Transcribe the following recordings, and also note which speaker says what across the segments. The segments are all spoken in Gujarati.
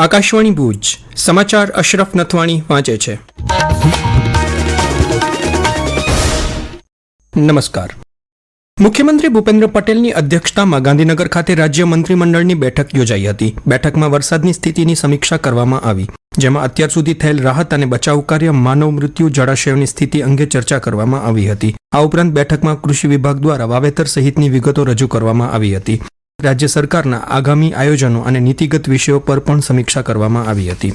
Speaker 1: આકાશવાણી ભુજ, સમાચાર અશરફ નથવાણી વાંચે છે. નમસ્કાર. મુખ્યમંત્રી ભૂપેન્દ્ર પટેલની અધ્યક્ષતામાં ગાંધીનગર ખાતે રાજ્ય મંત્રીમંડળની બેઠક યોજાઈ હતી. બેઠકમાં વરસાદની સ્થિતિની સમીક્ષા કરવામાં આવી, જેમાં અત્યાર સુધી થયેલ રાહત અને બચાવ કાર્ય, માનવ મૃત્યુ, જળાશયોની સ્થિતિ અંગે ચર્ચા કરવામાં આવી હતી. આ ઉપરાંત બેઠકમાં કૃષિ વિભાગ દ્વારા વાવેતર સહિતની વિગતો રજૂ કરવામાં આવી હતી. રાજ્ય સરકારના આગામી આયોજનો અને નીતિગત વિષયો પર પણ સમીક્ષા કરવામાં આવી હતી.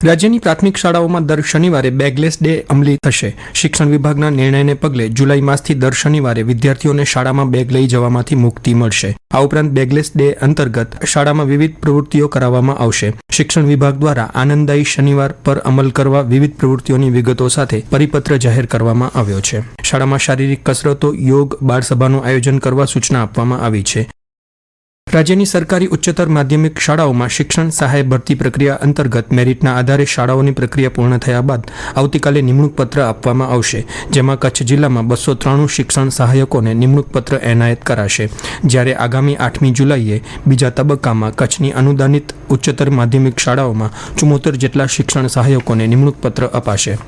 Speaker 1: રાજ્યની પ્રાથમિક શાળાઓમાં દર શનિવારે બેગલેસ ડે અમલી થશે. શિક્ષણ વિભાગના નિર્ણયને પગલે જુલાઈ માસથી દર શનિવારે વિદ્યાર્થીઓને શાળામાં બેગ લઈ જવામાંથી મુક્તિ મળશે. આ ઉપરાંત બેગલેસ ડે અંતર્ગત શાળામાં વિવિધ પ્રવૃત્તિઓ કરાવવામાં આવશે. શિક્ષણ વિભાગ દ્વારા આનંદદાયી શનિવાર પર અમલ કરવા વિવિધ પ્રવૃત્તિઓની વિગતો સાથે પરિપત્ર જાહેર કરવામાં આવ્યો છે. શાળામાં શારીરિક કસરતો, યોગ, બાળસભાનું આયોજન કરવા સૂચના આપવામાં આવી છે. રાજ્યની સરકારી ઉચ્ચતર માધ્યમિક શાળાઓમાં શિક્ષણ સહાય ભરતી પ્રક્રિયા અંતર્ગત મેરિટના આધારે શાળાઓની પ્રક્રિયા પૂર્ણ થયા બાદ આવતીકાલે નિમણૂક પત્ર આપવામાં આવશે, જેમાં કચ્છ જિલ્લામાં બસો ત્રાણું શિક્ષણ સહાયકોને નિમણૂક પત્ર એનાયત કરાશે. જ્યારે આગામી આઠમી જુલાઈએ બીજા તબક્કામાં કચ્છની અનુદાનિત ઉચ્ચતર માધ્યમિક શાળાઓમાં ચુમ્મોતેર જેટલા શિક્ષણ સહાયકોને નિમણૂક પત્ર અપાશે.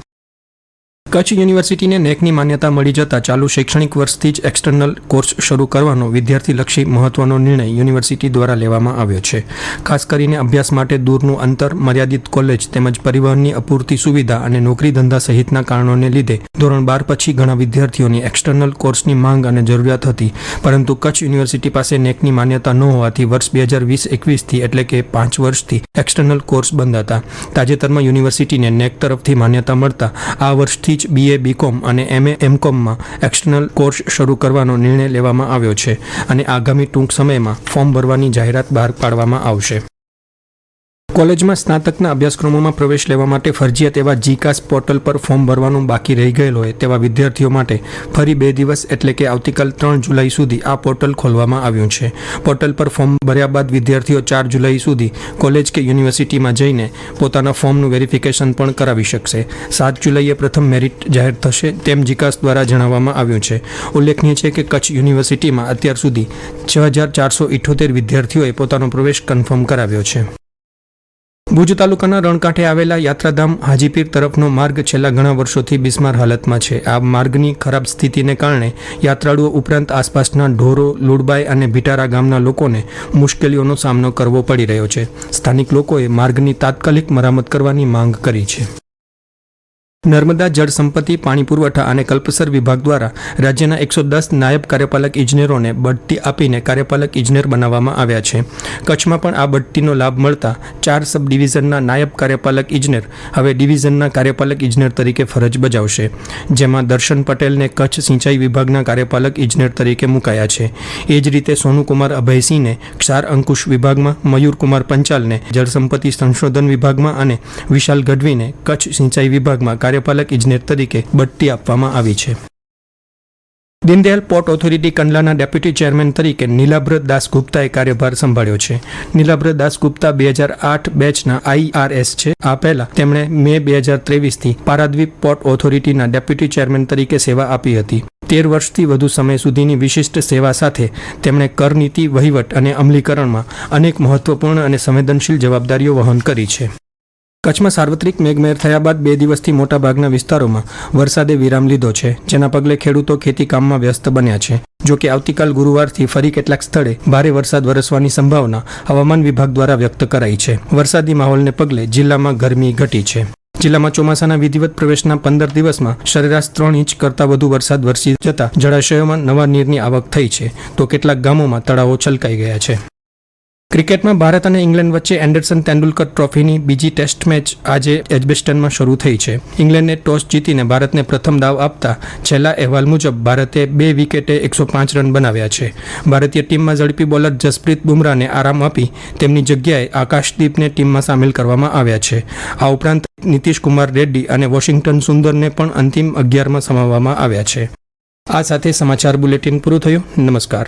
Speaker 1: કચ્છ યુનિવર્સિટીને નેકની માન્યતા મળી જતા ચાલુ શૈક્ષણિક વર્ષથી જ એક્સટર્નલ કોર્સ શરૂ કરવાનો વિદ્યાર્થીલક્ષી મહત્વનો નિર્ણય યુનિવર્સિટી દ્વારા લેવામાં આવ્યો છે. ખાસ કરીને અભ્યાસ માટે દૂરનું અંતર, મર્યાદિત કોલેજ તેમજ પરિવહનની અપૂરતી સુવિધા અને નોકરી ધંધા સહિતના કારણોને લીધે ધોરણ બાર પછી ઘણા વિદ્યાર્થીઓની એક્સટર્નલ કોર્સની માંગ અને જરૂરિયાત હતી. પરંતુ કચ્છ યુનિવર્સિટી પાસે નેકની માન્યતા ન હોવાથી વર્ષ બે હજાર વીસ એકવીસથી એટલે કે પાંચ વર્ષથી એક્સટર્નલ કોર્સ બંધ હતા. તાજેતરમાં યુનિવર્સિટીને નેક તરફથી માન્યતા મળતા આ વર્ષથી જ બીએ બીકોમ અને એમએ એમકોમમાં એક્સટર્નલ કોર્સ શરૂ કરવાનો નિર્ણય લેવામાં આવ્યો છે અને આગામી ટૂંક સમયમાં ફોર્મ ભરવાની જાહેરાત બહાર પાડવામાં આવશે. કોલેજમાં સ્નાતકના અભ્યાસક્રમોમાં પ્રવેશ લેવા માટે ફરજિયાત એવા જીકાસ પોર્ટલ પર ફોર્મ ભરવાનું બાકી રહી ગયેલ હોય તેવા વિદ્યાર્થીઓ માટે ફરી બે દિવસ એટલે કે આવતીકાલ ત્રણ જુલાઈ સુધી આ પોર્ટલ ખોલવામાં આવ્યું છે. પોર્ટલ પર ફોર્મ ભર્યા બાદ વિદ્યાર્થીઓ ચાર જુલાઈ સુધી કોલેજ કે યુનિવર્સિટીમાં જઈને પોતાના ફોર્મનું વેરિફિકેશન પણ કરાવી શકશે. સાત જુલાઈએ પ્રથમ મેરિટ જાહેર થશે તેમ જીકાસ દ્વારા જણાવવામાં આવ્યું છે. ઉલ્લેખનીય છે કે કચ્છ યુનિવર્સિટીમાં અત્યાર સુધી છ હજાર ચારસો ઇઠોતેર વિદ્યાર્થીઓએ પોતાનો પ્રવેશ કન્ફર્મ કરાવ્યો છે. ભુજ તાલુકાના રણકાંઠે આવેલા યાત્રાધામ હાજીપીર તરફનો માર્ગ છેલ્લા ઘણા વર્ષોથી બિસ્માર હાલતમાં છે. આ માર્ગની ખરાબ સ્થિતિને કારણે યાત્રાળુઓ ઉપરાંત આસપાસના ઢોરો, લુડબાઈ અને ભીટારા ગામના લોકોને મુશ્કેલીઓનો સામનો કરવો પડી રહ્યો છે. સ્થાનિક લોકોએ માર્ગની તાત્કાલિક મરામત કરવાની માંગ કરી છે. નર્મદા જળ સંપત્તિ, પાણી પુરવઠા અને કલ્પસર વિભાગ દ્વારા રાજ્યના એકસો દસ નાયબ કાર્યપાલક ઇજનેરોને બઢતી આપીને કાર્યપાલક ઇજનેર બનાવવામાં આવ્યા છે. કચ્છમાં પણ આ બઢતીનો લાભ મળતા ચાર સબ ડિવિઝનના નાયબ કાર્યપાલક ઇજનેર હવે ડિવિઝનના કાર્યપાલક ઇજનેર તરીકે ફરજ બજાવશે, જેમાં દર્શન પટેલને કચ્છ સિંચાઈ વિભાગના કાર્યપાલક ઇજનેર તરીકે મુકાયા છે. એ જ રીતે સોનુકુમાર અભયસિંહને ક્ષાર અંકુશ વિભાગમાં, મયુરકુમાર પંચાલને જળસંપત્તિ સંશોધન વિભાગમાં અને વિશાલ ગઢવીને કચ્છ સિંચાઈ વિભાગમાં કાર્યપાલક ઇજનેર તરીકે બઢતી આપવામાં આવી છે. દીનદયાલ પોર્ટ ઓથોરિટી કંડલાના ડેપ્યુટી ચેરમેન તરીકે નીલાભ્ર દાસગુપ્તાએ કાર્યભાર સંભાળ્યો છે. નીલાભ્ર દાસગુપ્તા બે હજાર આઠ બેચના આઈઆરએસ છે. આ પહેલા તેમણે મે બે હજાર ત્રેવીસથી પારાદ્વીપ પોર્ટ ઓથોરિટીના ડેપ્યુટી ચેરમેન તરીકે સેવા આપી હતી. તેર વર્ષથી વધુ સમય સુધીની વિશિષ્ટ સેવા સાથે તેમણે કરનીતિ વહીવટ અને અમલીકરણમાં અનેક મહત્વપૂર્ણ અને સંવેદનશીલ જવાબદારીઓ વહન કરી છે. કચ્છમાં સાર્વત્રિક મેઘમહેર થયા બાદ બે દિવસથી મોટાભાગના વિસ્તારોમાં વરસાદે વિરામ લીધો છે, જેના પગલે ખેડૂતો ખેતીકામમાં વ્યસ્ત બન્યા છે. જો કે આવતીકાલ ગુરુવારથી ફરી કેટલાક સ્થળે ભારે વરસાદ વરસવાની સંભાવના હવામાન વિભાગ દ્વારા વ્યક્ત કરાઈ છે. વરસાદી માહોલને પગલે જિલ્લામાં ગરમી ઘટી છે. જિલ્લામાં ચોમાસાના વિધિવત પ્રવેશના પંદર દિવસમાં સરેરાશ ત્રણ ઇંચ કરતાં વધુ વરસાદ વરસી જતા જળાશયોમાં નવા નીરની આવક થઈ છે, તો કેટલાક ગામોમાં તળાવો છલકાઈ ગયા છે. ક્રિકેટમાં ભારત અને ઇંગ્લેન્ડ વચ્ચે એન્ડરસન તેંડુલકર ટ્રોફીની બીજી ટેસ્ટ મેચ આજે એજબેસ્ટનમાં શરૂ થઈ છે. ઇંગ્લેન્ડે ટોસ જીતીને ભારતને પ્રથમ દાવ આપતા છેલ્લા અહેવાલ મુજબ ભારતે બે વિકેટે એકસો પાંચ રન બનાવ્યા છે. ભારતીય ટીમમાં ઝડપી બોલર જસપ્રીત બુમરાહને આરામ આપી તેમની જગ્યાએ આકાશદીપને ટીમમાં સામેલ કરવામાં આવ્યા છે. આ ઉપરાંત નીતિશ કુમાર રેડ્ડી અને વોશિંગ્ટન સુંદરને પણ અંતિમ અગિયારમાં સમાવવામાં આવ્યા છે. આ સાથે સમાચાર બુલેટિન પૂરું થયું. નમસ્કાર.